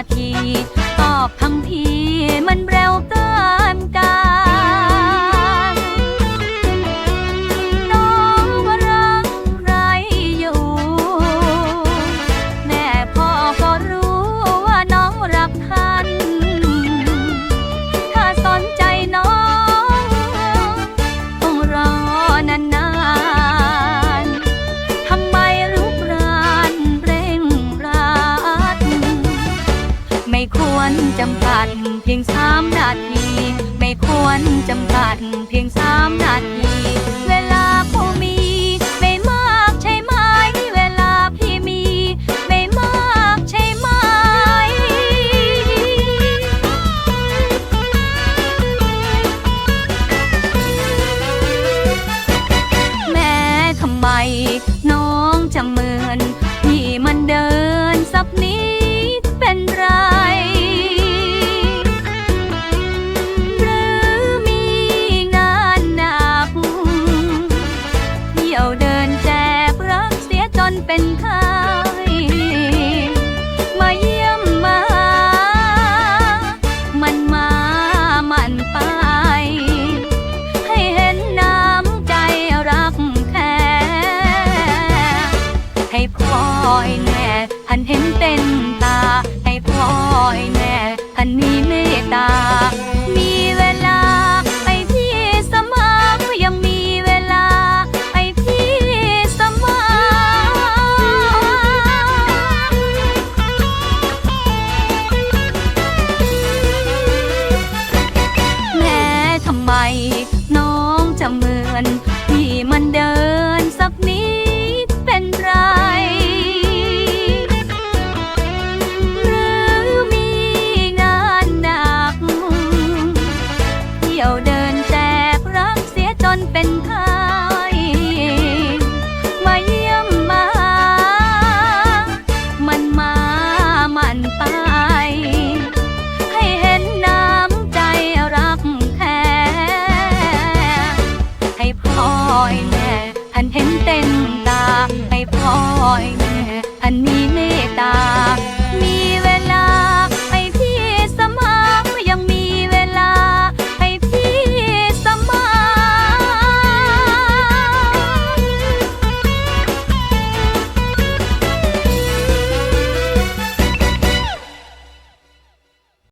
lagi จำกัดเพียงสามนาที ไม่ควรจำกัดเพียงสามนาที ไอยแม่หันเห็นเป็นตา ให้พ่อยอ้แม่หันมีเมตตา coin